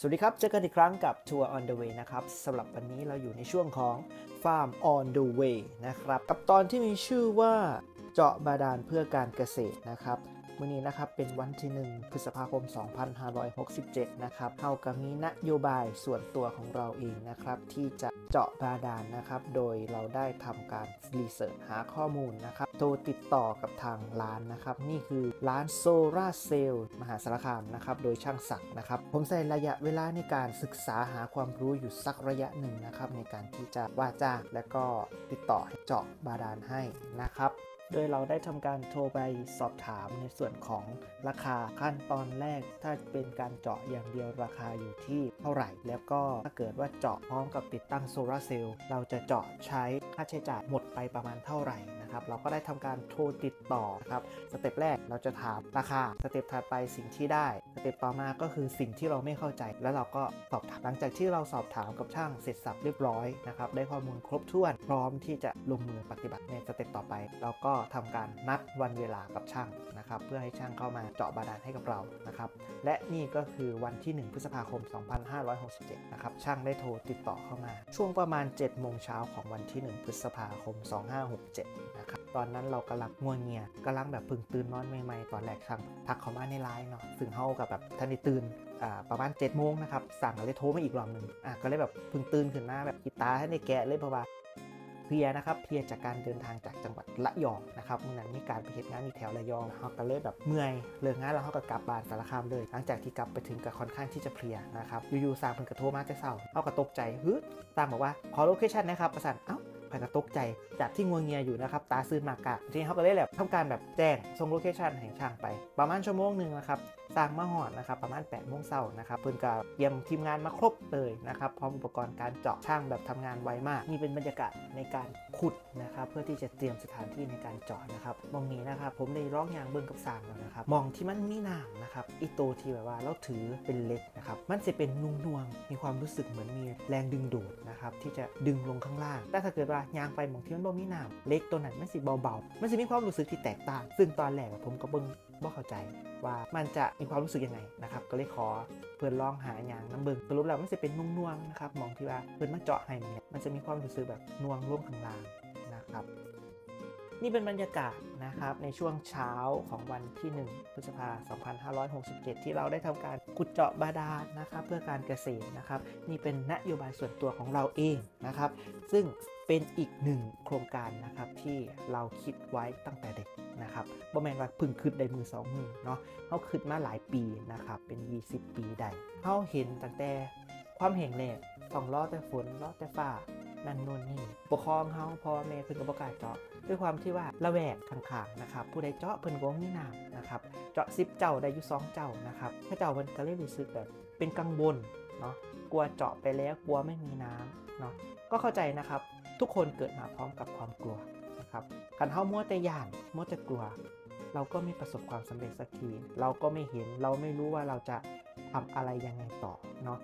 สวัสดีครับ เจอกันอีกครั้งกับ Tour on the way นะครับสำหรับวันนี้เราอยู่ในช่วงของ Farm on the way นะครับ กับตอนที่มีชื่อว่าเจาะบาดาลเพื่อการเกษตรนะครับ วันนี้นะครับเป็นวันที่ 1 พฤษภาคม 2567 นะครับเท่ากับมีนโยบายส่วนตัวของเราเองนะครับที่จะเจาะบาดาลนะครับ โดยเราได้ทำการรีเสิร์ชหาข้อมูลนะครับ โทรติดต่อกับทางร้านนะครับ นี่คือร้านโซลาเซลล์มหาสารคามนะครับ โดยช่างศักดิ์นะครับ ผมใส่ระยะเวลาในการศึกษาหาความรู้อยู่สักระยะหนึ่งนะครับ ในการที่จะว่าจ้างและก็ติดต่อเจาะบาดาลให้นะครับ โดยเราได้ทำการโทรไปสอบถามในส่วนของราคาขั้นตอนแรก ถ้าเป็นการเจาะอย่างเดียวราคาอยู่ที่เท่าไหร่ แล้วก็ถ้าเกิดว่าเจาะพร้อมกับติดตั้งโซลาร์เซลล์เราจะเจาะใช้ค่าใช้จ่ายหมดไปประมาณเท่าไหร่ นะครับเราก็ได้ทำการโทรติดต่อครับสเต็ปแรกเราจะถามราคาสเต็ปถัดไปสิ่งที่ได้สเต็ปต่อมาก็คือสิ่งที่เราไม่เข้าใจ แล้วเราก็สอบถามหลังจากที่เราสอบถามกับช่างเสร็จสับเรียบร้อยนะครับได้ข้อมูลครบถ้วน พร้อมที่จะลงมือปฏิบัติในสเต็ปต่อไป เราก็ทำการนัดวันเวลากับช่างนะครับเพื่อให้ช่างเข้ามาเจาะบาดาลให้กับเรานะครับและนี่ก็คือวันที่ 1 พฤษภาคม 2567 นะครับช่างได้โทรติดต่อเข้ามา ช่วงประมาณ7โมงเช้าของวันที่ 1 พฤษภาคม 2567นะครับ ตอนนั้นเรากำลังงัวเงียกำลังแบบพึ่งตื่นนอนใหม่ๆ ตอนแรกช่างทักเขามาในไลน์เนาะซึ่งเฮากับแบบทันได้ตื่นประมาณ7โมงนะครับ สั่งเลยโทรมาอีกรอบหนึ่งอะก็เลยแบบพึ่งตื่นขึ้นมาแบบกีตาร์ให้ในแกะเลยเพราะว่าเพลียนะครับเพลียจากการเดินทางจากจังหวัดระยองนะครับเมื่อนั้นมีการไปเหตุงานอยู่แถวระยองเขาก็เลยแบบเมื่อยเลิกงานแล้วเขาก็กลับบ้านสารคามเลย หลังจากที่กลับไปถึงก็ค่อนข้างที่จะเพลียนะครับอยู่ๆสามเพิ่นกระโทรมาแต่เศร้าเขาก็ตกใจฮึตามบอกว่าขอโลเคชั่นนะครับประสานเอ้า ภายก็ตกใจจากที่งวงเงียอยู่นะครับตาซื่นมากะทีนี้เขาก็เลยแบบทำการแบบแจ้งส่งโลเคชันแห่งช่างไป ประมาณชั่วโมงหนึ่งนะครับ สร้างมาหอดนะครับประมาณ8ปดโมงเช้านะครับเพิ่นก็เตรียมทีมงานมาครบเลยนะครับพร้อมอุปกรณ์การเจาะช่างแบบทำงานไวมากนี่เป็นบรรยากาศในการขุดนะครับเพื่อที่จะเตรียมสถานที่ในการเจาะนะครับมองนี้นะครับผมได้ร้องยางเบิ้งกับสางแล้วนะครับมองที่มันมีน้ำนะครับอีโตที่แบบว่าเราถือเป็นเล็กนะครับมันจะเป็นนุ่งนวงมีความรู้สึกเหมือนมีแรงดึงดูดนะครับที่จะดึงลงข้างล่างแต่ถ้าเกิดว่ายางไปมองที่มันบ่มีน้ำเล็กตัวนั้นมันสิเบาๆมันจะมีความรู้สึกที่แตกต่าง ซึ่งตอนแรกผมก็เบิ้งบ่เข้าใจว่ามันจะมีความรู้สึกยังไงนะครับ ก็เลยขอเพื่อนลองหาอย่างน้ำเบิงสรุปแล้วมันจะเป็นน่วงๆนะครับมองที่ว่าเพื่อนมาเจาะให้มันเนี่ยมันจะมีความรู้สึกแบบน่วงร่วงข้างล่างนะครับ นี่เป็นบรรยากาศนะครับในช่วงเช้าของวันที่ 1 พฤษภาคม2567 ที่เราได้ทำการขุดเจาะบาดาลนะครับ เพื่อการเกษตรนะครับ นี่เป็นนโยบายส่วนตัวของเราเองนะครับ ซึ่งเป็นอีกหนึ่งโครงการนะครับที่เราคิดไว้ตั้งแต่เด็ก นะครับบ่แม่นว่าพึ่งคิดได้มือสองมือเนาะเขาคิดมาหลายปีนะครับเป็น 20 ปีได้เขาเห็นตั้งแต่ความแห่งแล้งต้องรอแต่ฝนรอแต่ฟ้านั่นนู่นนี่ปกครองเขาพ่อแม่เพิ่นก็บ่กล้าเจาะด้วยความที่ว่าระแวกข้างๆนะครับผู้ใดเจาะเพิ่นก็มีน้ำนะครับเจาะซิปเจ้าได้อยู่สองเจ้านะครับพระเจ้าเพิ่นก็เลยรู้สึกแบบเป็นกังวลเนาะกลัวเจาะไปแล้วกลัวไม่มีน้ำเนาะก็เข้าใจนะครับทุกคนเกิดมาพร้อมกับความกลัว นะครับคันเฮามัวแต่ย่านมัวแต่กลัว เราก็ไม่ประสบความสำเร็จสักที เราก็ไม่เห็นเราไม่รู้ว่าเราจะทำอะไรยังไงต่อเนาะ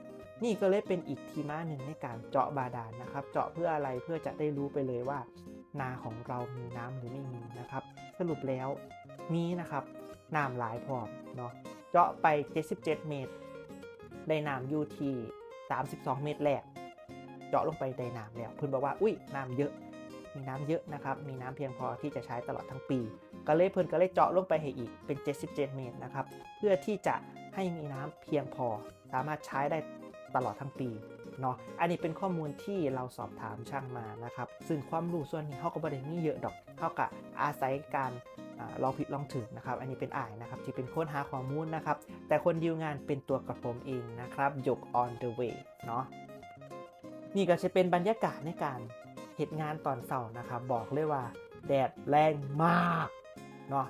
นี่ก็เลยเป็นอีกทีมาหนึ่งในการเจาะบาดาลนะครับ เจาะเพื่ออะไรเพื่อจะได้รู้ไปเลยว่า นาของเรามีน้ำหรือไม่มีนะครับ สรุปแล้วมีนะครับน้ำหลายพร้อมเนาะเจาะไป 77 เมตร ได้น้ำอยู่ที่32 เมตรแรก เจาะลงไปได้น้ำแล้วเพื่อนบอกว่าอุ้ยน้ำเยอะ มีน้ำเยอะนะครับ มีน้ำเพียงพอที่จะใช้ตลอดทั้งปีก็เลยเพื่นก็เลยเจาะลงไปให้อีกเป็น 77 เมตรนะครับ เพื่อที่จะให้มีน้ำเพียงพอ สามารถใช้ได้ตลอดทั้งปีเนาะ อันนี้เป็นข้อมูลที่เราสอบถามช่างมานะครับ ซึ่งความรู้ส่วนนี้เขาก็ไม่ได้มีเยอะดอกเขากับอาศัยการอลองผิดลองถูกนะครับ อันนี้เป็นอ่ายนะครับที่เป็นค้นหาข้อมูลนะครับ แต่คนดีลงานเป็นตัวกระผมเองนะครับยก on the way เนาะ นี่ก็จะเป็นบรรยากาศในการ เหตุงานตอนเสาร์นะครับบอกเลยว่า แดดแรงมากเนาะ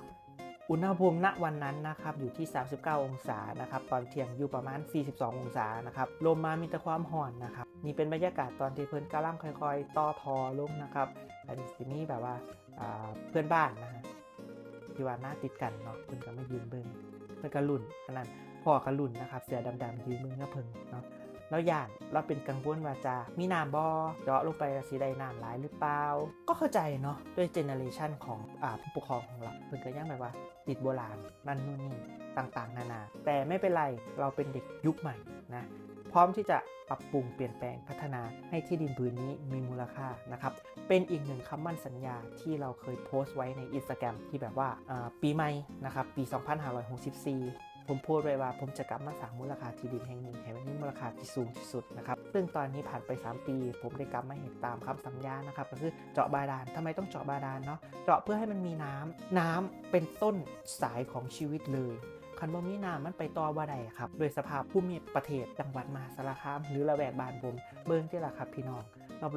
อุณหภูมิณวันนั้นนะครับอยู่ที่ 39 องศานะครับตอนเที่ยงอยู่ประมาณ 42 องศานะครับลมมามีแต่ความห่อนนะครับนี่เป็นบรรยากาศตอนที่เพื่อนกำลังค่อยๆ ต่อทอลงนะครับอันนี้นี่แบบว่าาเพื่อนบ้านนะฮะที่ว่าหน้าติดกันเนาะเพื่อนก็ไม่ยืนเบิ้งเพื่อนก็ลุ่นอันนั้นพ่อกระลุ่นนะครับเสือดำๆยืนมือก็เพิ่งเนาะ แล้วย่านเราเป็นกังวลว่าจะมีน้ำบอเจาะลงไปแล้วสีได้น้ำหลายหรือเปล่า ก็เข้าใจเนาะด้วยเจเนอเรชันของอ่าผู้ปกครองของเราเพิ่นก็ยังแบบว่า ติดโบราณนั่นนู่นนี่ต่างๆ นานา แต่ไม่เป็นไรเราเป็นเด็กยุคใหม่นะพร้อมที่จะปรับปรุงเปลี่ยนแปลงพัฒนาให้ที่ดินผืนนี้มีมูลค่านะครับ เป็นอีกหนึ่งคำมั่นสัญญาที่เราเคยโพสต์ไว้ในอินสตาแกรมที่แบบว่าอ่าปีใหม่นะครับปี 2564 ผมพูดไว้ว่าผมจะกลับมาสร้างมูลค่าที่ดินแห่งหนี้ให้มันมีมูลค่าที่สูงที่สุดนะครับซึ่งตอนนี้ผ่านไป 3 ปี ผมได้กลับมาเห็นตามคำสัญญานะครับก็คือเจาะบาดาลทำไมต้องเจาะบาดาลเนาะเจาะเพื่อให้มันมีน้ำน้ำเป็นต้นสายของชีวิตเลยคันบ่มีน้ำมันไปต่อบ่ได้ครับ โดยสภาพภูมิประเทศจังหวัดมหาสารคาม หรือละแวกบ้านผมเบิ่งที่ละครับพี่น้อง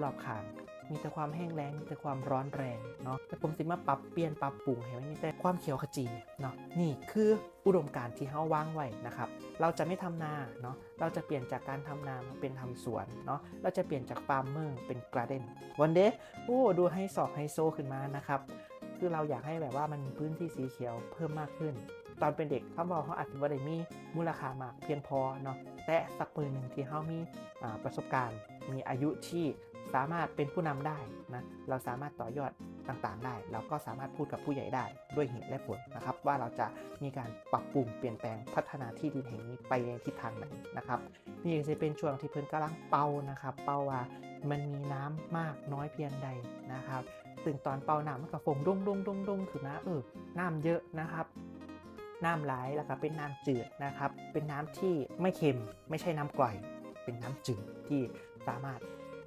รอบๆข้าง มีแต่ความแห้งแล้งมีแต่ความร้อนแรงเนาะแต่ผมสิมาปรับเปลี่ยนปรับปรุงให้มันมีแต่ความเขียวขจีเนาะนี่คืออุดมการณ์ที่เฮาว่างไว้นะครับเราจะไม่ทำนาเนาะเราจะเปลี่ยนจากการทำนามาเป็นทำสวนเนาะเราจะเปลี่ยนจากฟาร์มเมอร์เป็นการ์เด้นวันเดย์โอ้ดูให้สอกให้โซขึ้นมานะครับคือเราอยากให้แบบว่ามันมีพื้นที่สีเขียวเพิ่มมากขึ้น ตอนเป็นเด็กเขาบอกเขาอาจจะไม่ได้มีมูลค่ามากเพียงพอเนาะแต่สักปืนหนึ่งที่เขามีประสบการณ์ มีอายุที่สามารถเป็นผู้นำได้นะเราสามารถต่อยอดต่างๆได้ เราก็สามารถพูดกับผู้ใหญ่ได้ด้วยเหตุและผลนะครับ ว่าเราจะมีการปรับปรุงเปลี่ยนแปลงพัฒนาที่ดินแห่งนี้ไปในทิศทางไหนนะครับ นี่จะเป็นช่วงที่เพิ่นกำลังเป่านะครับ เป่าว่ามันมีน้ำมากน้อยเพียงใดนะครับซึ่งตอนเป่าน้ำมันก็ฟงดงดงดงดงคือนะเออน้ำเยอะนะครับน้ำไหลแล้วก็เป็นน้ำจืดนะครับ เป็นน้ำที่ไม่เค็ม ไม่ใช่น้ำกร่อย เป็นน้ำจืดที่สามารถ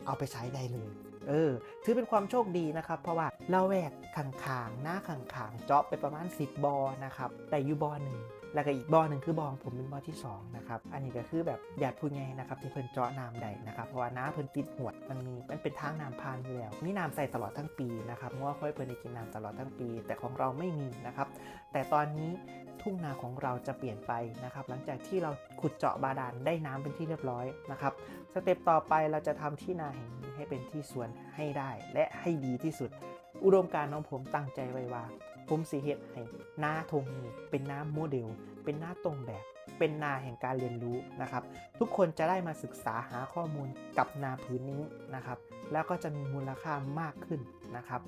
เอาไปใช้ได้เลยเออถือเป็นความโชคดีนะครับ เพราะว่าเราแวกขังขางๆหน้าขังขางๆเจาะไปประมาณ 10 บอนะครับแต่อยู่บอหนึ่ง แล้วก็อีกบอหนึ่งคือบอของผมเป็นบอที่2นะครับอันนี้ก็คือแบบหยาพูดไงนะครับที่เพิ่นเจาะน้ำใดนะครับเพราะว่าน้ำเพิ่นติดหวดมันมีมันเป็นทางน้ำพานอยู่แล้วมีน้ำใส่ตลอดทั้งปีนะครับเพราะว่าค่อยเพิ่นได้กินน้ำตลอดทั้งปี แต่ของเราไม่มีนะครับแต่ตอนนี้ทุ่งนาของเราจะเปลี่ยนไปนะครับหลังจากที่เราขุดเจาะบาดาลได้น้ำเป็นที่เรียบร้อยนะครับสเต็ปต่อไปเราจะทำที่นาแห่งนี้ให้เป็นที่สวนให้ได้ และให้ดีที่สุด อุดมการณ์ของผมตั้งใจไว้ว่า ผมสีเฮ็ดให้หน้าทงนี้เป็นหน้ำโมเดล เป็นหน้าตรงแบบ เป็นนาแห่งการเรียนรู้นะครับ ทุกคนจะได้มาศึกษาหาข้อมูลกับนาพื้นนี้นะครับ แล้วก็จะมีมูลค่ามากขึ้นนะครับ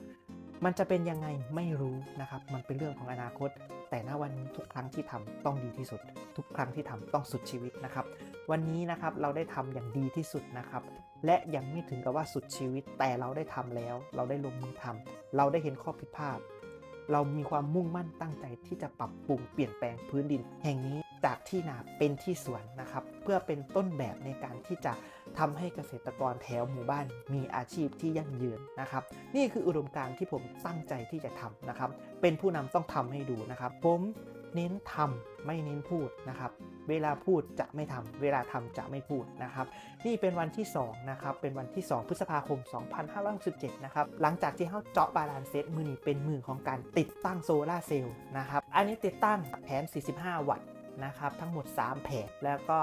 มันจะเป็นยังไงไม่รู้นะครับ มันเป็นเรื่องของอนาคต แต่ณวันนี้ทุกครั้งที่ทำต้องดีที่สุด ทุกครั้งที่ทำต้องสุดชีวิตนะครับ วันนี้นะครับเราได้ทำอย่างดีที่สุดนะครับและยังไม่ถึงกับว่าสุดชีวิตแต่เราได้ทำแล้ว เราได้ลงมือทำเราได้เห็นข้อผิดพลาด เรามีความมุ่งมั่นตั้งใจที่จะปรับปรุงเปลี่ยนแปลงพื้นดิน แห่งนี้จากที่นาเป็นที่สวนนะครับ เพื่อเป็นต้นแบบในการที่จะทำให้เกษตรกรแถวหมู่บ้าน มีอาชีพที่ยั่งยืนนะครับ นี่คืออุดมการณ์ที่ผมตั้งใจที่จะทำนะครับ เป็นผู้นำต้องทำให้ดูนะครับ ผมเน้นทำไม่เน้นพูดนะครับ เวลาพูดจะไม่ทำเวลาทำจะไม่พูดนะครับ นี่เป็นวันที่2นะครับเป็นวันที่ 2 พฤษภาคม 2567นะครับหลังจากที่เขาเจาะบาลานเซตมือนี้เป็นมือของการติดตั้งโซลาร์เซลล์นะครับอันนี้ติดตั้งแผง45 วัตต์นะครับทั้งหมด 3 แผงแล้วก็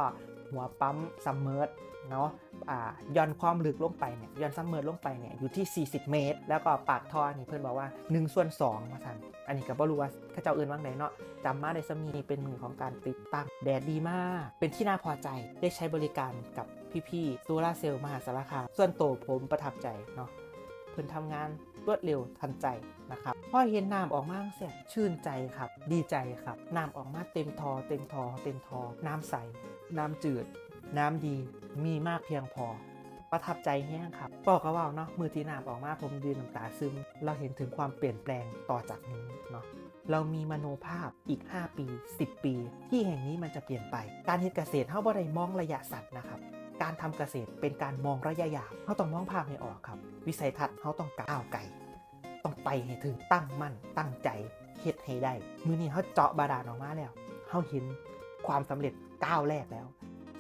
หัวปั๊มซัมเมอร์ เนาะย่อนความลึกลงไปเนี่ยย่อนซัมเมอร์ลงไปเนี่ยอยู่ที่ 40 เมตร แล้วก็ปากท่อนี่เพื่อนบอกว่า1ส่วน2มาสั่นอันนี้ก็บ่รู้ว่าข้าเจ้าอื่นว่างไหนเนาะจำมาได้สมีเป็นมือของการติดตั้งแดดดีมาก เป็นที่น่าพอใจได้ใช้บริการกับพี่ๆโซลาร์เซลล์มหาสารคามส่วนโตผมประทับใจเนาะเพิ่อนทำงานรวดเร็วทันใจนะครับพอเห็นน้ำออกมาเสียชื่นใจครับ ดีใจครับน้ำออกมาเต็มทอ เต็มทอ เต็มทอ น้ำใส น้ำจืด น้ำดีมีมากเพียงพอ ประทับใจแห้งครับบอกก็ว่าเนาะมือที่น้ำออกมาผมยืนน้ำตาซึม เราเห็นถึงความเปลี่ยนแปลงต่อจากนี้เนาะเรามีมโนภาพอีก 5 ปี 10 ปี ที่แห่งนี้มันจะเปลี่ยนไป การเฮ็ดเกษตรเฮาบ่ได้มองระยะสั้นนะครับ การทำเกษตรเป็นการมองระยะยาวเฮาต้องมองภาพให้ออกครับ วิสัยทัศน์เฮาต้องก้าวไกลต้องไปให้ถึงตั้งมั่นตั้งใจเฮ็ดให้ได้ มือนี้เฮาเจาะบาดาลออกมาแล้วเฮาเห็นความสำเร็จก้าวแรกแล้ว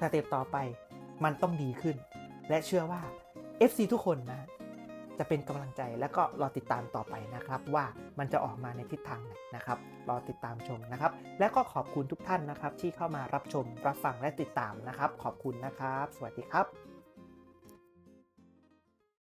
สเต็ปต่อไปมันต้องดีขึ้น และเชื่อว่า FC ทุกคนนะ จะเป็นกำลังใจแล้วก็รอติดตามต่อไปนะครับ ว่ามันจะออกมาในทิศทางไหนนะครับ รอติดตามชมนะครับ และก็ขอบคุณทุกท่านนะครับ ที่เข้ามารับชมรับฟังและติดตามนะครับ ขอบคุณนะครับ สวัสดีครับ